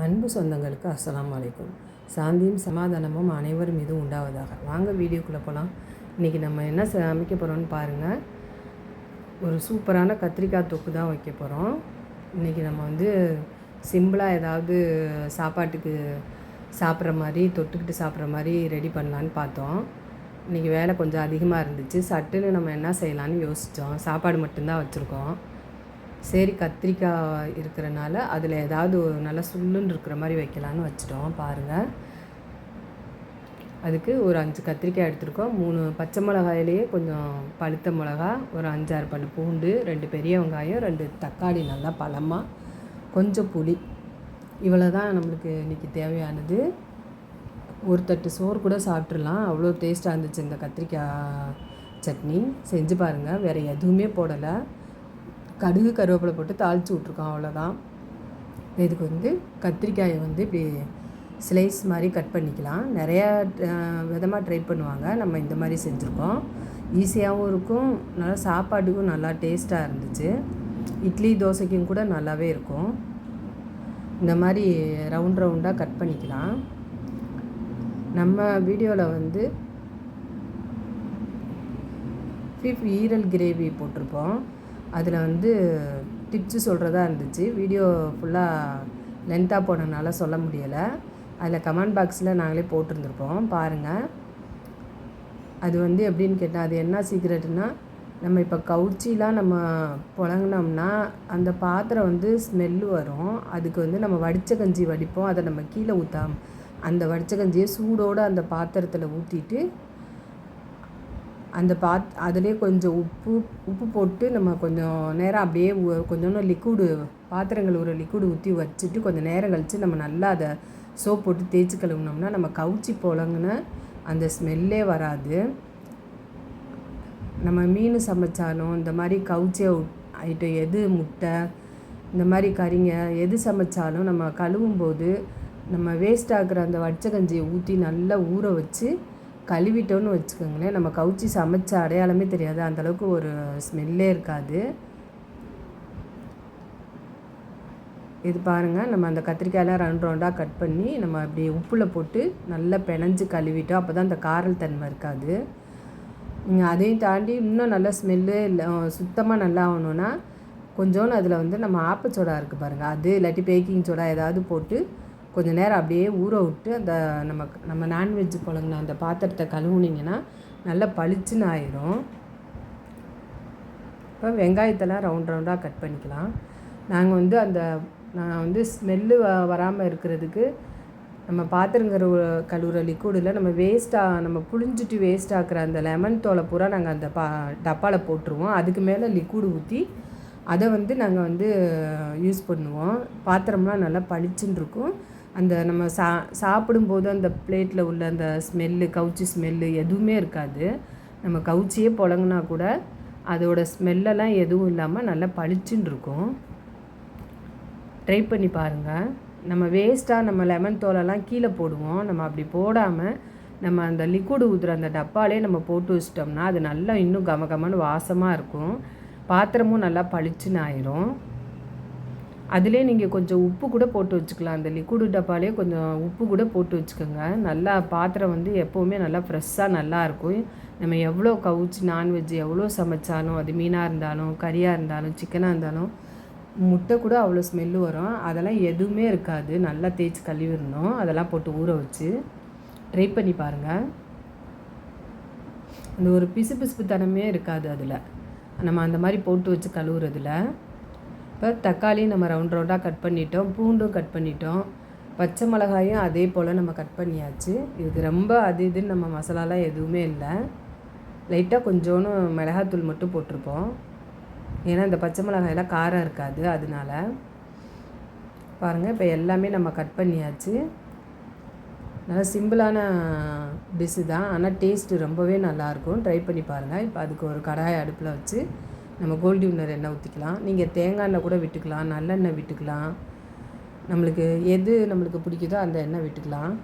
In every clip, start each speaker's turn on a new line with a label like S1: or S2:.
S1: அன்பு சொந்தங்களுக்கு அஸ்லாம் வலைக்கும் சாந்தியும் சமாதானமும் அனைவரும் மீதும் உண்டாவதாக. வாங்க வீடியோக்குள்ளே போகலாம் இன்றைக்கி நம்ம என்ன சமைக்க போகிறோம்னு பாருங்கள் ஒரு சூப்பரான கத்திரிக்காய் தொக்கு தான் வைக்க போகிறோம் இன்றைக்கி நம்ம வந்து சிம்பிளாக ஏதாவது சாப்பாட்டுக்கு சாப்பிட்ற மாதிரி தொட்டுக்கிட்டு சாப்பிட்ற மாதிரி ரெடி பண்ணலான்னு பார்த்தோம். இன்றைக்கி வேலை கொஞ்சம் அதிகமாக இருந்துச்சு. சட்டுன்னு நம்ம என்ன செய்யலான்னு யோசித்தோம் சாப்பாடு மட்டும்தான் வச்சுருக்கோம். சரி கத்திரிக்காய் இருக்கிறனால அதில் ஏதாவது ஒரு நல்லா சுள்ளுன்னு இருக்கிற மாதிரி வைக்கலான்னு வச்சுட்டோம் பாருங்கள் அதுக்கு ஒரு அஞ்சு கத்திரிக்காய் எடுத்துருக்கோம். மூணு பச்சை மிளகாயிலேயே கொஞ்சம் பழுத்த மிளகா ஒரு அஞ்சாறு பல் பூண்டு ரெண்டு பெரிய வெங்காயம் ரெண்டு தக்காளி நல்லா பழமாக கொஞ்சம் புளி. இவ்வளோ தான் நம்மளுக்கு இன்றைக்கி தேவையானது. ஒரு தட்டு சோறு கூட சாப்பிட்றலாம் அவ்வளோ டேஸ்ட்டாக இருந்துச்சு இந்த கத்திரிக்காய் சட்னி. செஞ்சு பாருங்கள் வேறு எதுவுமே போடலை. கடுகு கருவேப்பிலை போட்டு தாளித்து விட்ருக்கோம் அவ்வளோதான். இதுக்கு வந்து கத்திரிக்காயை வந்து இப்படி ஸ்லைஸ் மாதிரி கட் பண்ணிக்கலாம். நிறையா விதமாக ட்ரை பண்ணுவாங்க. நம்ம இந்த மாதிரி செஞ்சுருக்கோம். ஈஸியாகவும் இருக்கும். நல்லா சாப்பாட்டுக்கும் நல்லா டேஸ்ட்டாக இருந்துச்சு. இட்லி தோசைக்கும் கூட நல்லாவே இருக்கும். இந்த மாதிரி ரவுண்ட் ரவுண்டாக கட் பண்ணிக்கலாம். நம்ம வீடியோவில் வந்து ஃபீஃப் ஈரல் கிரேவி போட்டிருப்போம். அதில் வந்து டிப்ஸு சொல்கிறதா இருந்துச்சு. வீடியோ ஃபுல்லாக லென்த்தாக போனதுனால சொல்ல முடியலை. அதில் கமெண்ட் பாக்ஸில் நாங்களே போட்டிருந்துருப்போம். பாருங்கள் அது வந்து எப்படின்னு கேட்டால் அது என்ன சீக்ரெட்னா நம்ம இப்போ கவுச்சிலாம் நம்ம புழங்கினோம்னா அந்த பாத்திரம் வந்து ஸ்மெல்லு வரும். அதுக்கு வந்து நம்ம வடித்த கஞ்சி வடிப்போம். அதை நம்ம கீழே ஊற்றாம அந்த வடித்த கஞ்சியை சூடோடு அந்த பாத்திரத்தில் ஊற்றிட்டு அந்த பாத் அதிலே கொஞ்சம் உப்பு உப்பு போட்டு நம்ம கொஞ்சம் நேரம் அப்படியே கொஞ்சோண்டு லிக்விடு பாத்திரங்கள் ஒரு லிக்விடு ஊற்றி வச்சுட்டு கொஞ்சம் நேரம் கழித்து நம்ம நல்லா அதை சோப் போட்டு தேய்ச்சி கழுவுனோம்னா நம்ம கவுச்சி புழங்குன அந்த ஸ்மெல்லே வராது. நம்ம மீன் சமைச்சாலும் இந்த மாதிரி கவுச்சி ஐட்டம் எது முட்டை இந்த மாதிரி கறிங்க எது சமைச்சாலும் நம்ம கழுவும் போது நம்ம வேஸ்ட் ஆகிற அந்த வச்ச கஞ்சியை ஊற்றி நல்லா ஊற வச்சு கழுவிட்டோன்னு வச்சுக்கோங்களேன். நம்ம கவுச்சி சமைச்ச அடையாளமே தெரியாது. அந்தளவுக்கு ஒரு ஸ்மெல்லே இருக்காது. இது பாருங்கள் நம்ம அந்த கத்திரிக்காயெலாம் ரவுண்ட் ரவுண்டாக கட் பண்ணி நம்ம அப்படி உப்பில் போட்டு நல்லா பிணைஞ்சு கழுவிட்டோம். அப்போ தான் அந்த காரல் தன்மை இருக்காது. நீங்கள் அதையும் தாண்டி இன்னும் நல்லா ஸ்மெல்லு இல்லை சுத்தமாக நல்லா ஆகணுன்னா கொஞ்சோன்னு அதில் வந்து நம்ம ஆப்பச்சோடா இருக்குது பாருங்கள் அது இல்லாட்டி பேக்கிங் சோடா ஏதாவது போட்டு கொஞ்சம் நேரம் அப்படியே ஊற விட்டு அந்த நம்ம நம்ம நான்வெஜ் குழங்குன அந்த பாத்திரத்தை கழுவுனிங்கன்னா நல்லா பளிச்சுன்னு ஆயிரும். இப்போ வெங்காயத்தெல்லாம் ரவுண்ட் ரவுண்டாக கட் பண்ணிக்கலாம். நாங்கள் வந்து அந்த நான் வந்து ஸ்மெல்லு வ வராமல் இருக்கிறதுக்கு நம்ம பாத்திரங்கிற கழுவுற லிக்விடில் நம்ம வேஸ்ட்டாக நம்ம புழிஞ்சிட்டு வேஸ்ட் ஆக்குற அந்த லெமன் தோலை பூரா நாங்கள் அந்த பா டப்பாவில் போட்டுருவோம். அதுக்கு மேலே லிக்விடு ஊற்றி அதை வந்து நாங்கள் வந்து யூஸ் பண்ணுவோம். பாத்திரம்லாம் நல்லா பளிச்சுன்னு இருக்கும். அந்த நம்ம சா சாப்பிடும்போது அந்த பிளேட்டில் உள்ள அந்த ஸ்மெல்லு கவுச்சி ஸ்மெல்லு எதுவுமே இருக்காது. நம்ம கவுச்சியே புழங்கினா கூட அதோட ஸ்மெல்லெல்லாம் எதுவும் இல்லாமல் நல்லா பளிச்சுன்னு இருக்கும். ட்ரை பண்ணி பாருங்கள் நம்ம வேஸ்ட்டாக நம்ம லெமன் தோலெல்லாம் கீழே போடுவோம். நம்ம அப்படி போடாமல் நம்ம அந்த லிக்விடு ஊதுற அந்த டப்பாலே நம்ம போட்டு வச்சிட்டோம்னா அது நல்லா இன்னும் கம கமன்னு வாசமாக இருக்கும். பாத்திரமும் நல்லா பளிச்சுன்னு ஆயிரும். அதிலே நீங்கள் கொஞ்சம் உப்பு கூட போட்டு வச்சுக்கலாம். அந்த லிக்விடு டப்பாலே கொஞ்சம் உப்பு கூட போட்டு வச்சுக்கோங்க. நல்லா பாத்திரம் வந்து எப்போவுமே நல்லா ஃப்ரெஷ்ஷாக நல்லாயிருக்கும் நம்ம எவ்வளோ கவுச்சு நான்வெஜ் எவ்வளோ சமைச்சாலும் அது மீனாக இருந்தாலும் கறியாக இருந்தாலும் சிக்கனாக இருந்தாலும் முட்டை கூட அவ்வளோ ஸ்மெல்லு வரும். அதெல்லாம் எதுவுமே இருக்காது. நல்லா தேய்ச்சி கழுவிடணும். அதெல்லாம் போட்டு ஊற வச்சு. ட்ரை பண்ணி பாருங்கள் அந்த ஒரு பிசு பிசுப்பு தனமே இருக்காது அதில். நம்ம அந்த மாதிரி போட்டு வச்சு கழுவுறதுல. இப்போ தக்காளி நம்ம ரவுண்ட் ரவுண்டாக கட் பண்ணிட்டோம் பூண்டும் கட் பண்ணிட்டோம். பச்சை மிளகாயும் அதே போல் நம்ம கட் பண்ணியாச்சு. இதுக்கு ரொம்ப அது இதுன்னு நம்ம மசாலாலாம் எதுவுமே இல்லை. லைட்டாக கொஞ்சோன்னு மிளகாத்தூள் மட்டும் போட்டிருப்போம். ஏன்னா இந்த பச்சை மிளகாயெல்லாம் காரம் இருக்காது அதனால. பாருங்கள் இப்போ எல்லாமே நம்ம கட் பண்ணியாச்சு. நல்லா சிம்பிளான டிஷ்ஷு தான். ஆனால் டேஸ்ட்டு ரொம்பவே நல்லாயிருக்கும் ட்ரை பண்ணி பாருங்கள் இப்போ அதுக்கு ஒரு கடாய் அடுப்பில் வச்சு நம்ம கோல்டு வின்னர் எண்ணெய் ஊற்றிக்கலாம் நீங்கள் தேங்காய் எண்ணெய் கூட விட்டுக்கலாம் நல்லெண்ணெய் விட்டுக்கலாம். நம்மளுக்கு எது நம்மளுக்கு பிடிக்குதோ அந்த எண்ணெய் விட்டுக்கலாம்.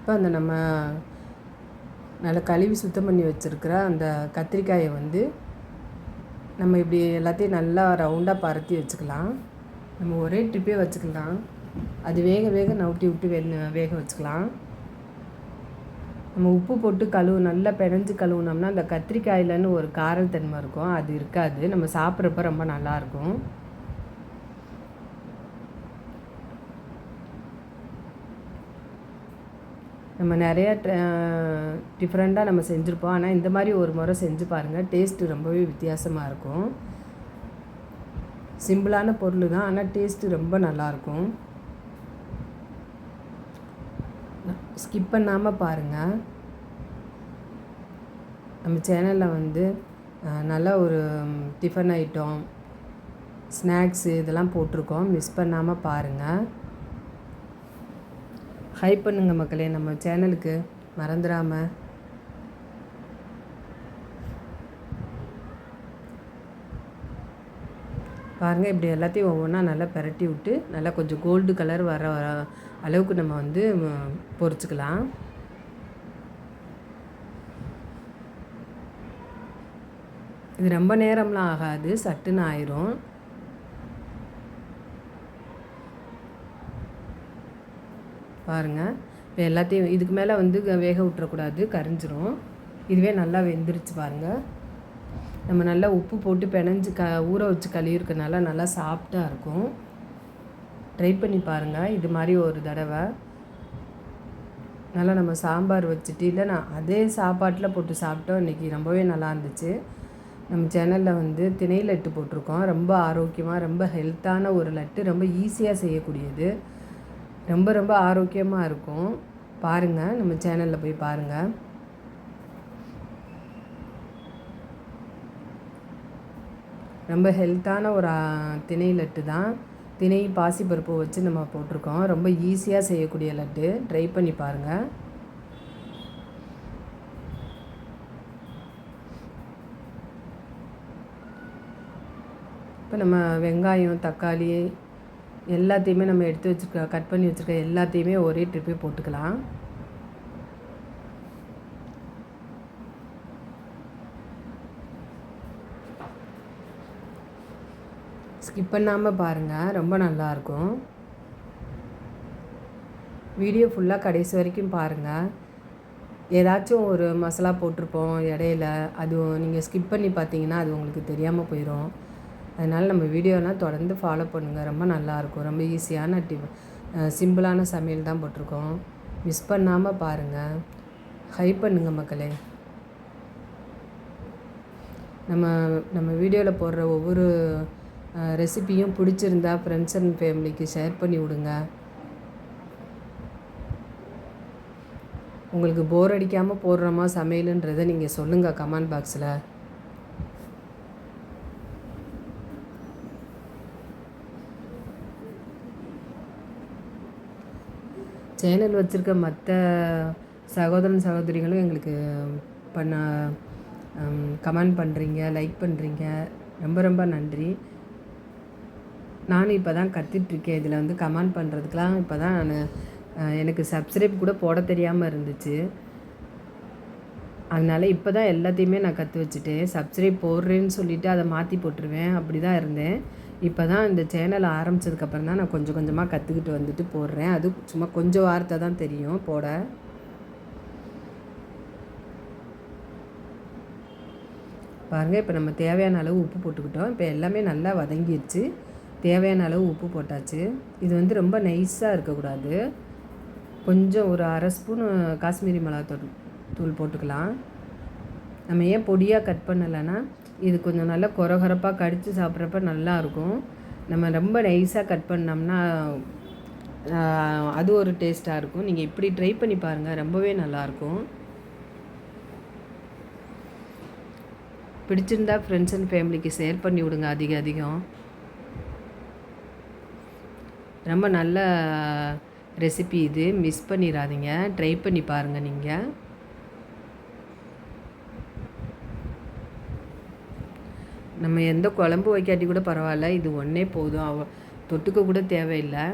S1: இப்போ அந்த நம்ம நல்லா கழுவி சுத்தம் பண்ணி வச்சுருக்கிற அந்த கத்திரிக்காயை வந்து நம்ம இப்படி எல்லாத்தையும் நல்லா ரவுண்டாக பரத்தி வச்சுக்கலாம். நம்ம ஒரே ட்ரிப்பே வச்சுக்கலாம். அது வேக வேக நவுட்டி விட்டு வே வேக வச்சுக்கலாம். நம்ம உப்பு போட்டு கழுவு நல்லா பிணைஞ்சு கழுவுனோம்னா அந்த கத்திரிக்காயிலன்னு ஒரு காரல் தன்மை இருக்கும். அது இருக்காது. நம்ம சாப்பிட்றப்ப ரொம்ப நல்லாயிருக்கும் நம்ம நிறையா டிஃப்ரெண்ட்டாக நம்ம செஞ்சுருப்போம். ஆனால் இந்த மாதிரி ஒரு முறை செஞ்சு பாருங்கள் டேஸ்ட்டு ரொம்பவே வித்தியாசமாக இருக்கும். சிம்பிளான பொருள் தான் ஆனால் டேஸ்ட்டு ரொம்ப நல்லாயிருக்கும். ஸ்கிப் பண்ணாமல் பாருங்கள் நம்ம சேனலில் வந்து நல்ல ஒரு டிஃபன் ஐட்டம் ஸ்நாக்ஸு இதெல்லாம் போட்டிருக்கோம். மிஸ் பண்ணாமல் பாருங்கள் ஹைப் பண்ணுங்க மக்களே நம்ம சேனலுக்கு மறந்துடாமல் பாருங்கள் இப்படி எல்லாத்தையும் ஒவ்வொன்றா நல்லா பரட்டி விட்டு நல்லா கொஞ்சம் கோல்டு கலர் வர வர அளவுக்கு நம்ம வந்து பொறிச்சிக்கலாம். இது ரொம்ப நேரம்லாம் ஆகாது சட்டுன்னு ஆயிரும். பாருங்கள் இப்போ எல்லாத்தையும் இதுக்கு மேலே வந்து வேக விட்டுறக்கூடாது கரைஞ்சிரும். இதுவே நல்லா வெந்துருச்சு பாருங்கள் நம்ம நல்லா உப்பு போட்டு பிணைஞ்சு க ஊற வச்சு கழுவிருக்கனால நல்லா சாஃப்டாக இருக்கும். ட்ரை பண்ணி பாருங்கள் இது மாதிரி ஒரு தடவை. நல்லா நம்ம சாம்பார் வச்சுட்டு இல்லை நான் அதே சாப்பாட்டில் போட்டு சாப்பிட்டோம் இன்றைக்கி ரொம்பவே நல்லா இருந்துச்சு. நம்ம சேனலில் வந்து திணை லட்டு போட்டிருக்கோம். ரொம்ப ஆரோக்கியமாக ரொம்ப ஹெல்த்தான ஒரு லட்டு ரொம்ப ஈஸியாக செய்யக்கூடியது. ரொம்ப ரொம்ப ஆரோக்கியமாக இருக்கும். பாருங்கள் நம்ம சேனலில் போய் பாருங்கள் ரொம்ப ஹெல்த்தான ஒரு திணை லட்டு தான். திணை பாசிப்பருப்பு வச்சு நம்ம போட்டிருக்கோம். ரொம்ப ஈஸியாக செய்யக்கூடிய லட்டு. ட்ரை பண்ணி பாருங்கள் இப்போ நம்ம வெங்காயம் தக்காளி எல்லாத்தையுமே நம்ம எடுத்து வச்சுருக்க கட் பண்ணி வச்சுருக்க எல்லாத்தையுமே ஒரே ட்ரிப்பே போட்டுக்கலாம். ஸ்கிப் பண்ணாமல் பாருங்கள் ரொம்ப நல்லாயிருக்கும் வீடியோ ஃபுல்லாக கடைசி வரைக்கும் பாருங்கள் ஏதாச்சும் ஒரு மசாலா போட்டிருப்போம் இடையில அது நீங்கள் ஸ்கிப் பண்ணி பார்த்தீங்கன்னா அது உங்களுக்கு தெரியாமல் போயிடும் அதனால் நம்ம வீடியோலாம் தொடர்ந்து ஃபாலோ பண்ணுங்கள் ரொம்ப நல்லாயிருக்கும். ரொம்ப ஈஸியான டி சிம்பிளான சமையல் தான் போட்டிருக்கோம். மிஸ் பண்ணாமல் பாருங்கள் ஹை பண்ணுங்கள் மக்களே. நம்ம நம்ம வீடியோவில் போடுற ஒவ்வொரு ரெசிப்பியும் பிடிச்சிருந்தா ஃப்ரெண்ட்ஸ் அண்ட் ஃபேமிலிக்கு ஷேர் பண்ணி விடுங்க. உங்களுக்கு போர் அடிக்காமல் போடுறோமா சமையலுன்றதை நீங்கள் சொல்லுங்கள் கமெண்ட் பாக்ஸில் சேனல் வச்சுருக்க மற்ற சகோதரன் சகோதரிகளும் எங்களுக்கு பண்ண கமெண்ட் பண்ணுறீங்க லைக் பண்ணுறீங்க ரொம்ப ரொம்ப நன்றி. நானும் இப்போ தான் கற்றுட்ருக்கேன் இதில் வந்து கமெண்ட் பண்ணுறதுக்கெலாம் இப்போ தான் நான் எனக்கு சப்ஸ்கிரைப் கூட போட தெரியாமல் இருந்துச்சு. அதனால் இப்போ தான் எல்லாத்தையுமே நான் கற்று வச்சுட்டேன். சப்ஸ்கிரைப் போடுறேன்னு சொல்லிவிட்டு அதை மாற்றி போட்டுருவேன். அப்படி தான் இருந்தேன். இப்போ தான் இந்த சேனலை ஆரம்பித்ததுக்கப்புறம் தான் நான் கொஞ்சம் கொஞ்சமாக கற்றுக்கிட்டு வந்துட்டு போடுறேன். அது சும்மா கொஞ்சம் வார்த்தை தான் தெரியும். போட. பாருங்கள் இப்போ நம்ம தேவையான அளவு உப்பு போட்டுக்கிட்டோம். இப்போ எல்லாமே நல்லா வதங்கிடுச்சு தேவையான அளவு உப்பு போட்டாச்சு. இது வந்து ரொம்ப நைஸாக இருக்கக்கூடாது. கொஞ்சம் ஒரு அரை ஸ்பூன் காஷ்மீரி மிளகாத்தூள் தூள் போட்டுக்கலாம். நம்ம ஏன் பொடியாக கட் பண்ணலைன்னா இது கொஞ்சம் நல்லா குறகுறப்பாக கடித்து சாப்பிட்றப்ப நல்லாயிருக்கும். நம்ம ரொம்ப நைஸாக கட் பண்ணோம்னா அது ஒரு டேஸ்ட்டாக இருக்கும். நீங்கள் இப்படி ட்ரை பண்ணி பாருங்கள் ரொம்பவே நல்லாயிருக்கும். பிடிச்சிருந்தா ஃப்ரெண்ட்ஸ் அண்ட் ஃபேமிலிக்கு ஷேர் பண்ணி விடுங்க அதிக அதிகம். ரொம்ப நல்ல ரெசிபி இது. மிஸ் பண்ணிடாதீங்க. ட்ரை பண்ணி பாருங்கள் நீங்கள் நம்ம எந்த குழம்பு வைக்காட்டி கூட பரவாயில்ல. இது ஒன்றே போதும். அவ தொட்டுக்க கூட தேவையில்லை.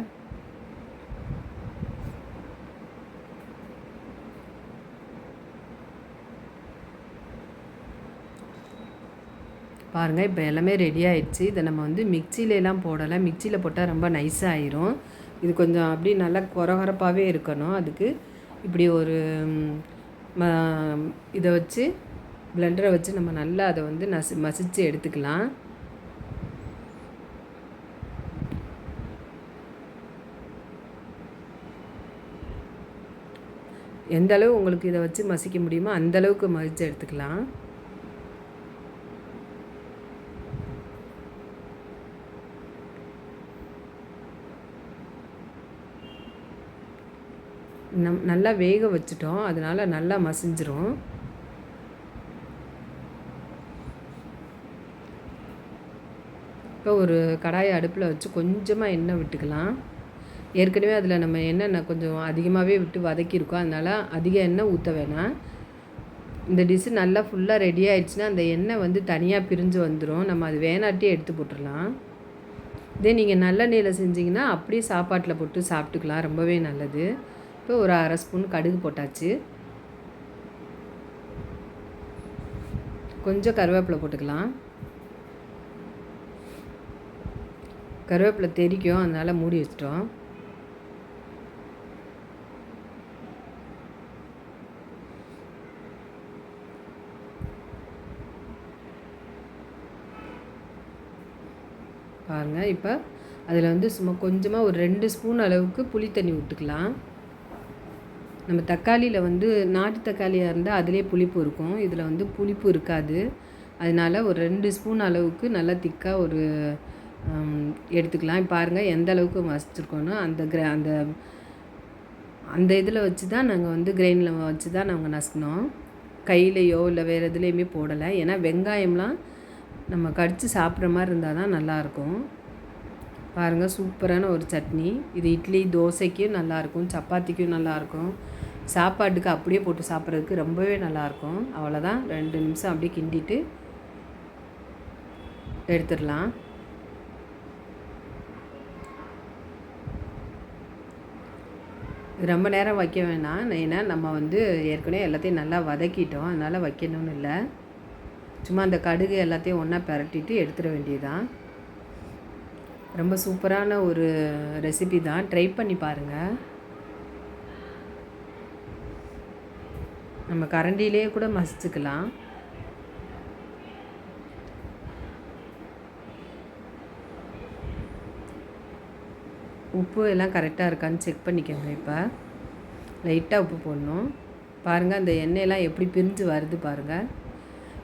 S1: பாருங்கள் இப்போ எல்லாமே ரெடி ஆயிடுச்சு. இதை நம்ம வந்து மிக்சிலெலாம் போடலை. மிக்சியில் போட்டால் ரொம்ப நைஸாக ஆயிரும். இது கொஞ்சம் அப்படி நல்லா குறகுறப்பாகவே இருக்கணும். அதுக்கு இப்படி ஒரு இதை வச்சு பிளெண்டரை வச்சு நம்ம நல்லா அதை வந்து நசி மசித்து எடுத்துக்கலாம். எந்த அளவு உங்களுக்கு இதை வச்சு மசிக்க முடியுமோ அந்த அளவுக்கு மசிச்சு எடுத்துக்கலாம். நம் நல்லா வேக வச்சுட்டோம். அதனால் நல்லா மசிஞ்சிரும். ஒரு கடாயை அடுப்பில் வச்சு கொஞ்சமாக எண்ணெய் விட்டுக்கலாம். ஏற்கனவே அதில் நம்ம எண்ணெய் கொஞ்சம் அதிகமாகவே விட்டு வதக்கியிருக்கோம். அதனால் அதிக எண்ணெய் ஊற்ற வேணாம். இந்த டிஷ்ஷு நல்லா ஃபுல்லாக ரெடி ஆயிடுச்சுன்னா அந்த எண்ணெய் வந்து தனியாக பிரிஞ்சு வந்துடும் நம்ம அது வேணாட்டி எடுத்து போட்டுடலாம். இதே நீங்கள் நல்லெண்ணெயில் செஞ்சிங்கன்னா அப்படியே சாப்பாட்டில் போட்டு சாப்பிட்டுக்கலாம். ரொம்பவே நல்லது. இப்போ ஒரு அரை ஸ்பூன் கடுகு போட்டாச்சு. கொஞ்சம் கருவேப்பிலை போட்டுக்கலாம். கருவேப்பிலை தெறிக்கும் அதனால் மூடி வச்சிட்டோம். பாருங்கள் இப்போ அதில் வந்து சும்மா கொஞ்சமாக ஒரு ரெண்டு ஸ்பூன் அளவுக்கு புளி தண்ணி விட்டுக்கலாம் நம்ம தக்காளியில் வந்து நாட்டு தக்காளியாக இருந்தால் அதிலே புளிப்பு இருக்கும். இதில் வந்து புளிப்பு இருக்காது. அதனால ஒரு ரெண்டு ஸ்பூன் அளவுக்கு நல்லா திக்காக ஒரு எடுத்துக்கலாம். பாருங்கள் எந்த அளவுக்கு மசிச்சிருக்கோன்னு அந்த கிர அந்த அந்த இதில் வச்சு தான் நாங்கள் வந்து கிரைனில் வச்சு தான் நாங்கள் நசுக்கினோம் கையிலையோ இல்லை வேறு எதுலேயுமே போடலை. ஏன்னா வெங்காயம்லாம் நம்ம கடித்து சாப்பிட்ற மாதிரி இருந்தால் தான் நல்லாயிருக்கும். பாருங்கள் சூப்பரான ஒரு சட்னி. இது இட்லி தோசைக்கும் நல்லாயிருக்கும். சப்பாத்திக்கும் நல்லாயிருக்கும். சாப்பாட்டுக்கு அப்படியே போட்டு சாப்பிட்றதுக்கு ரொம்பவே நல்லாயிருக்கும். அவ்வளோதான் ரெண்டு நிமிஷம் அப்படியே கிண்டிட்டு எடுத்துடலாம். ரொம்ப நேரம் வைக்க வேணாம். ஏன்னா நம்ம வந்து ஏற்கனவே எல்லாத்தையும் நல்லா வதக்கிட்டோம். அதனால் வைக்கணும்னு இல்லை. சும்மா அந்த கடுகு எல்லாத்தையும் ஒன்றா பரட்டிட்டு எடுத்துட வேண்டியதுதான். ரொம்ப சூப்பரான ஒரு ரெசிபி தான். ட்ரை பண்ணி பாருங்கள் நம்ம கரண்டிலே கூட மசிச்சுக்கலாம். உப்பு எல்லாம் கரெக்டாக இருக்கான்னு செக் பண்ணிக்கோங்க இப்போ. லைட்டாக உப்பு போடணும். பாருங்கள் அந்த எண்ணெயெல்லாம் எப்படி பிரிஞ்சு வருது பாருங்கள்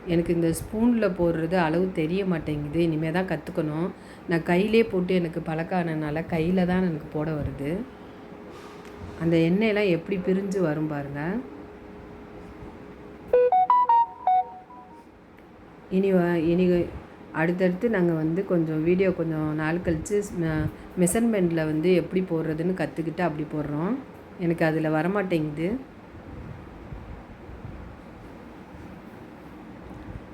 S1: எனக்கு இந்த ஸ்பூனில் போடுறது அளவு தெரிய மாட்டேங்குது. இனிமேல் தான் கற்றுக்கணும் நான் கையிலே போட்டு எனக்கு பழக்கம் ஆனதுனால கையில் தான் எனக்கு போட வருது. அந்த எண்ணெயெல்லாம் எப்படி பிரிஞ்சு வரும் பாருங்கள் இனி வ- இனி அடுத்தடுத்து நாங்கள் வந்து கொஞ்சம் வீடியோ கொஞ்சம் நாள் கழித்து மெஷர்மெண்ட்டில் வந்து எப்படி போடுறதுன்னு கற்றுக்கிட்டு அப்படி போடுறோம். எனக்கு அதில் வரமாட்டேங்குது.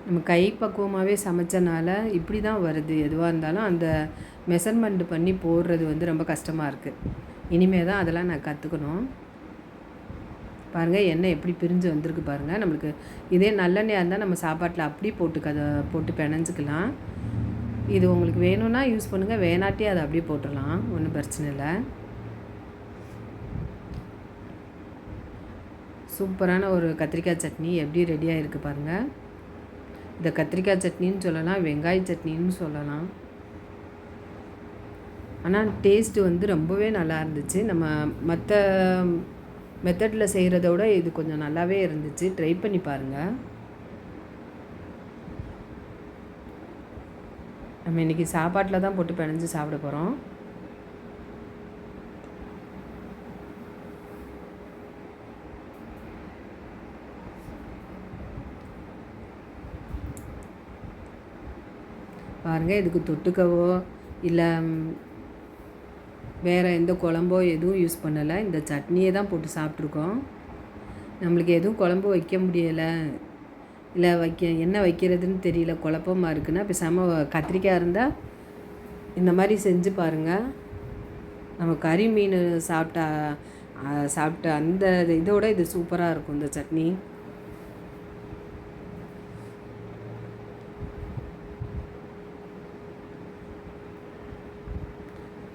S1: நம்ம கை பக்குவமாகவே சமைச்சனால இப்படி தான் வருது. எதுவாக இருந்தாலும் அந்த மெஷர்மெண்ட் பண்ணி போடுறது வந்து ரொம்ப கஷ்டமாக இருக்குது இனிமேல் தான் அதெல்லாம் நான் கற்றுக்கணும் பாருங்கள் எண்ணெய் எப்படி பிரிஞ்சு வந்திருக்கு பாருங்கள் நம்மளுக்கு இதே நல்லெண்ணெயாக இருந்தால் நம்ம சாப்பாட்டில் அப்படி போட்டு கதை போட்டு பிணைஞ்சிக்கலாம். இது உங்களுக்கு வேணும்னா யூஸ் பண்ணுங்கள் வேணாட்டி அதை அப்படியே போட்டுடலாம். ஒன்றும் பிரச்சனை இல்லை. சூப்பரான ஒரு கத்திரிக்காய் சட்னி எப்படி ரெடியாக இருக்குது பாருங்கள் இதை கத்திரிக்காய் சட்னின்னு சொல்லலாம் வெங்காய சட்னின்னு சொல்லலாம். ஆனால் டேஸ்ட்டு வந்து ரொம்பவே நல்லா இருந்துச்சு. நம்ம மற்ற மெத்தடில் செய்கிறத விட இது கொஞ்சம் நல்லாவே இருந்துச்சு. ட்ரை பண்ணி பாருங்கள் நம்ம இன்றைக்கி சாப்பாட்டில் தான் போட்டு பிணைஞ்சு சாப்பிட போகிறோம் பாருங்கள் இதுக்கு தொட்டுக்கவோ இல்லை வேறு எந்த குழம்போ எதுவும் யூஸ் பண்ணலை. இந்த சட்னியை தான் போட்டு சாப்பிட்ருக்கோம் நம்மளுக்கு எதுவும் குழம்பு வைக்க முடியலை. இல்லை வைக்க என்ன வைக்கிறதுன்னு தெரியல. குழப்பமாக இருக்குன்னா பேசாமல் கத்திரிக்காய் இருந்தால் இந்த மாதிரி செஞ்சு பாருங்கள் நம்ம கறி மீன் சாப்பிட்டா ஆ, சாப்பிட்ட அந்த இதோட இது சூப்பராக இருக்கும் இந்த சட்னி.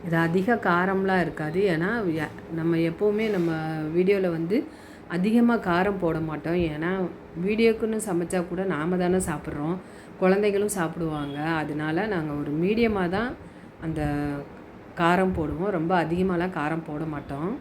S1: இது அதிக காரம்லாம் இருக்காது. ஏன்னா நம்ம எப்போவுமே நம்ம வீடியோவில் வந்து அதிகமாக காரம் போட மாட்டோம். ஏன்னா வீடியோக்குன்னு சமைச்சா கூட நாம தானே சாப்பிட்றோம். குழந்தைகளும் சாப்பிடுவாங்க. அதனால நாங்கள் ஒரு மீடியமாக தான் அந்த காரம் போடுவோம். ரொம்ப அதிகமாகலாம் காரம் போட மாட்டோம்.